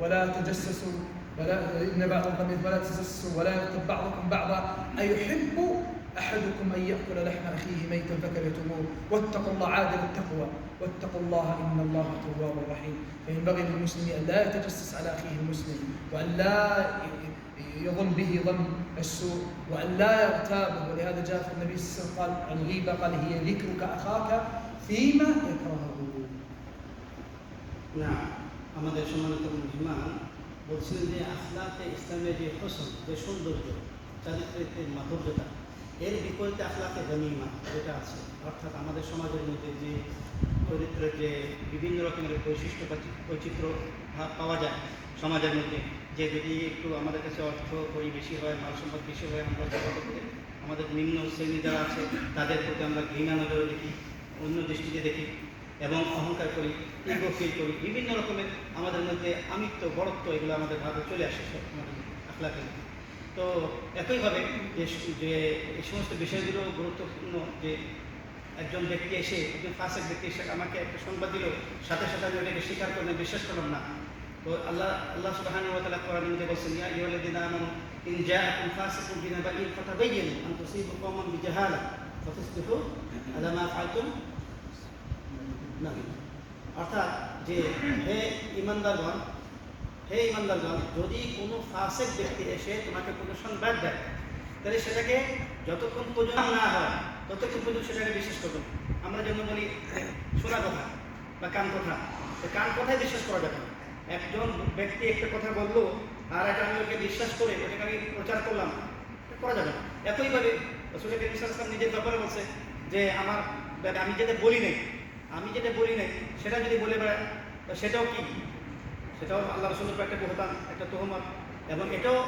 ولا تجسسوا ولا إن بعضكم ولا تجسسوا ولا يغتب بعضكم بعضا. أيحب أحدكم أن يأكل لحم أخيه ميتا فكرهتموه. واتقوا الله عادل التقوى واتقوا الله إن الله تواب رحيم. فينبغي للمسلم أن لا يتجسس على أخيه المسلم وأن لا يظن به ظن السوء وأن لا يغتابه ولهذا جاء في النبي صلى الله عليه وسلم قال الغيبة قال هي ذكرك أخاك فيما يكرهه. না আমাদের সম্মানিত মেহমান বলছিলেন যে আখলাকে ইসলামের যে হোসন যে সৌন্দর্য চারিত্রিকের মাধুর্যতা, এর বিপরীতে আখলাকে গনিমা যেটা আছে, অর্থাৎ আমাদের সমাজের মধ্যে যে চরিত্রের যে বিভিন্ন রকমের বৈশিষ্ট্য বৈচিত্র্য ভাব পাওয়া যায় সমাজের মধ্যে, যে যদি একটু আমাদের কাছে অর্থ করি বেশি হয়, মাল সম্পদ বেশি হয়, আমরা আমাদের নিম্ন শ্রেণি যারা আছে, তাদের প্রতি আমরা ঘৃণা নজরে দেখি, অন্য দৃষ্টিতে দেখি। এবং অহংকার করি ইগো ফিল করি, বিভিন্ন রকমের আমাদের মধ্যে আমিত্ব বড়ত্ব এগুলো আমাদের ভাবে চলে আসে আমাদের আখলাকে তো একইভাবে যে এই সমস্ত বিষয়গুলো গুরুত্বপূর্ণ যে একজন ব্যক্তি এসে, একজন ফাঁসের ব্যক্তি এসে আমাকে একটা সংবাদ দিল, সাথে সাথে আমি ওটাকে স্বীকার করলাম, বিশ্বাস করলাম না। তো আল্লাহ আল্লাহ সুবহানাহু ওয়া তাআলা কোরআনের মধ্যে বলছেন, ইয়া আইয়ুহাল্লাযীনা আমানু, ইন জাআকুম ফাসিকুন বিনাবাইন ফাতাবাইয়ানু আন তুসিবু কওমান বিজাহালা ফাতাসবিহু মা না অর্থাৎ যে হে ইমানদারগণ হে ইমানদারগণ, যদি কোনো ফাসেক ব্যক্তি এসে তোমাকে কোনো সংবাদ দেয়, তাহলে সেটাকে যতক্ষণ পর্যন্ত না হয়, ততক্ষণ পর্যন্ত সেটাকে বিশ্বাস করবেন আমরা যেমন বলি, শোনা কথা বা কান কথা। কান কথায় বিশ্বাস করা যাবে একজন ব্যক্তি একটা কথা বলল, আর একটা আমি ওকে বিশ্বাস করে ওটাকে আমি প্রচার করলাম করা যাবে না। একইভাবে রসুলকে বিশ্বাস নিজের ব্যাপারে বলছে যে, আমার আমি যেটা বলি নাই আমি যেটা বলি নাই, সেটা যদি বলে বেড়ায়, তো সেটাও কি? সেটাও আল্লাহ রসুলের একটা বহতান, একটা তহমত, এবং এটাও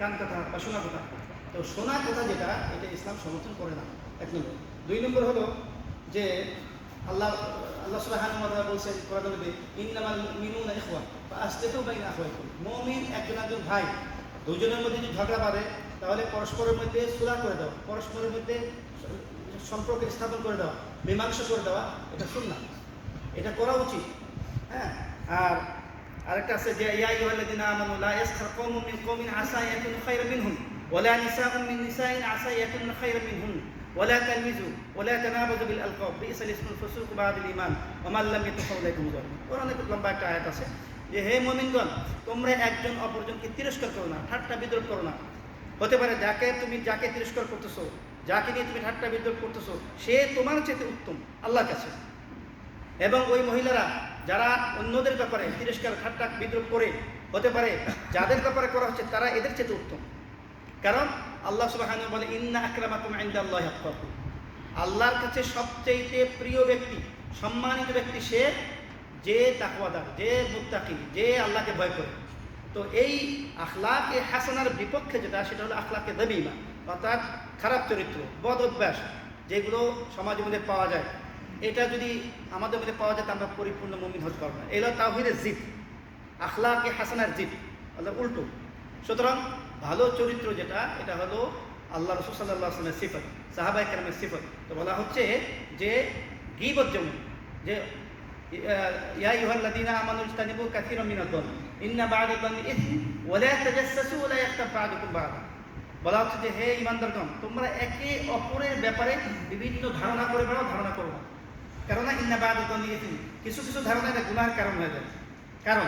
কান কথা বা শোনা কথা। তো শোনা কথা যেটা, এটা ইসলাম সমর্থন করে না। এক নম্বর। দুই নম্বর হলো যে আল্লাহ আল্লাহ ওয়া তাআলা বলছেন কোরআনের মধ্যে ইন্নামাল মুমিনুনা ইখওয়া ফাআসলিহু বাইনা আখওয়াইকুম মুমিন একজন একজন ভাই, দুজনের মধ্যে যদি ঝগড়া বাঁধে, তাহলে পরস্পরের মধ্যে সুরা করে দাও। পরস্পরের মধ্যে সম্পর্ক স্থাপন করে দেওয়া, মীমাংসা করে দেওয়া, এটা সুন্নাহ এটা করা উচিত। হ্যাঁ? আর আরেকটা আছে যে, ইয়া আইয়ুহাল্লাযিনা আমানু লা ইয়াসখার কওমুম মিন কওমিন আসা ইয়াকুনু খায়রাম মিনহুম ওয়ালা নিসাউম মিন নিসাইন আসা ইয়াকুনু খায়রাম মিনহুন, ওয়ালা তালমিজু, ওয়ালা তানাবাযু বিল আলকাব বিসাল ইসমুল ফুসুক বা'দাল ঈমান, ওয়া মান লাম ইয়াতুব ফাউলাইকুম যালিম কোরআনে খুব লম্বা একটা আয়াত আছে। যে, হে মুমিনগণ, তোমরা একজন অপরজনকে তিরস্কার করো না, ঠাট্টা বিদ্রুপ করো না। হতে পারে যাকে তুমি যাকে তিরস্কার করতেছো যাকে নিয়ে তুমি ঠাট্টা বিদ্রুপ করতেছো, সে তোমার চেয়ে উত্তম, আল্লাহর কাছে। এবং ওই মহিলারা যারা অন্যদের ব্যাপারে তিরস্কার, ঠাট্টা বিদ্রুপ করে হতে পারে, যাদের ব্যাপারে করা হচ্ছে, তারা এদের চেয়ে উত্তম। কারণ আল্লাহ সুবহান বলে ইন্না আকরামাকুম আল্লাহ আল্লাহর কাছে সবচেয়ে প্রিয় ব্যক্তি, সম্মানিত ব্যক্তি সে যে তাকওয়াদার, যে মুত্তাকি, যে আল্লাহকে ভয় করে। তো এই আখলাকে হাসানার বিপক্ষে যেটা, সেটা হলো আখলাকে দেবিমা। অর্থাৎ খারাপ চরিত্র, বদ অভ্যাস, যেগুলো সমাজের মধ্যে পাওয়া যায়, এটা যদি আমাদের মধ্যে পাওয়া যায় আমরা পরিপূর্ণ মমিন হতে পারব না। এগুলো তাহিরের জিদ, আখলাকে হাসানার জিদ অর্থাৎ উল্টো। সুতরাং ভালো চরিত্র যেটা, এটা হলো আল্লাহ রসুল সাল্লাহ আসলামের সিফত সাহাবাই কেরামের সিফত। তো বলা হচ্ছে যে গিবত যেমন, যে ইয়া ইউহাল্লাদিনা আমানুল তানিবু কাসীরাম মিনাদ ইন্না বা'দা ইসম ওয়ালা তাজাসসু ওয়ালা ইয়াখতাব বা'দুকুম বা'দা বলা হচ্ছে যে, হে ইমানদারগণ তোমরা একে অপরের ব্যাপারে বিভিন্ন ধারণা করে বেড়াও, ধারণা করো না। কেননা ইন্না বা'দা কিছু কিছু ধারণা এটা গুনার কারণ হয়ে যায়। কারণ